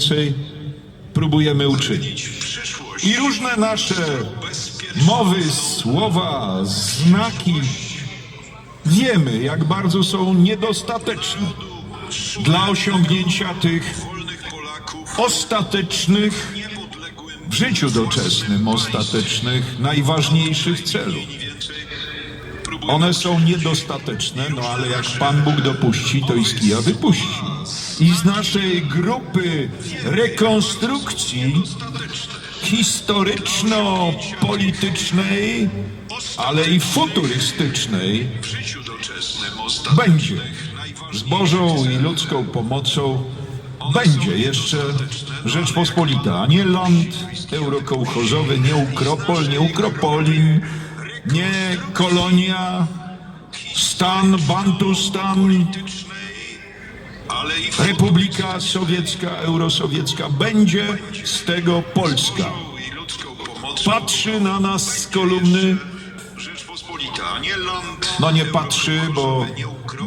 więcej próbujemy uczynić. I różne nasze mowy, słowa, znaki wiemy, jak bardzo są niedostateczne dla osiągnięcia tych ostatecznych, w życiu doczesnym ostatecznych, najważniejszych celów. One są niedostateczne, no ale jak Pan Bóg dopuści, to i z kija wypuści. I z naszej grupy rekonstrukcji historyczno-politycznej, ale i futurystycznej będzie z Bożą i ludzką pomocą będzie jeszcze Rzeczpospolita, a nie ląd eurokołchozowy, nie Ukropol, nie Ukropolin, nie kolonia, stan, Bantustan, Republika Sowiecka, Eurosowiecka. Będzie z tego Polska. Patrzy na nas z kolumny no nie patrzy, bo,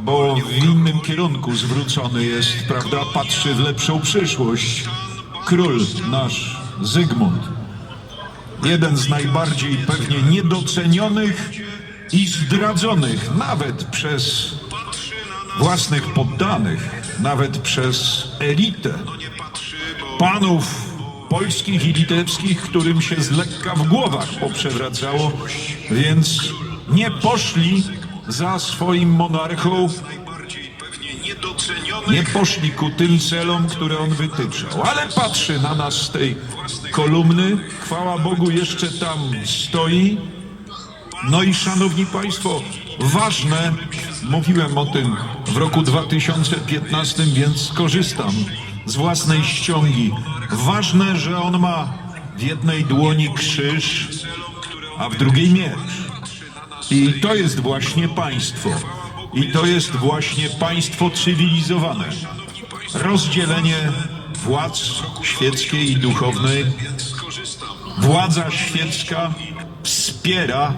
bo w innym kierunku zwrócony jest, prawda? Patrzy w lepszą przyszłość. Król nasz Zygmunt. Jeden z najbardziej pewnie niedocenionych i zdradzonych nawet przez własnych poddanych, nawet przez elitę panów polskich i litewskich, którym się z lekka w głowach poprzewracało, więc nie poszli za swoim monarchą. Nie poszli ku tym celom, które on wytyczał. Ale patrzy na nas z tej kolumny, chwała Bogu jeszcze tam stoi. No i szanowni Państwo, ważne, mówiłem o tym w roku 2015, więc skorzystam z własnej ściągi. Ważne, że on ma w jednej dłoni krzyż, a w drugiej miecz. I to jest właśnie państwo. I to jest właśnie państwo cywilizowane. Rozdzielenie władz świeckiej i duchownej. Władza świecka wspiera,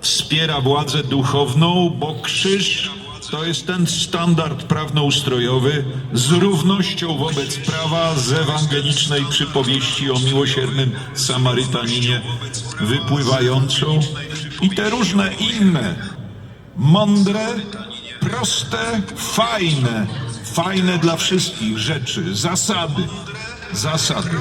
wspiera władzę duchowną, bo krzyż to jest ten standard prawnoustrojowy z równością wobec prawa z ewangelicznej przypowieści o miłosiernym Samarytaninie wypływającą i te różne inne mądre, proste, fajne, fajne dla wszystkich rzeczy, zasady, zasady.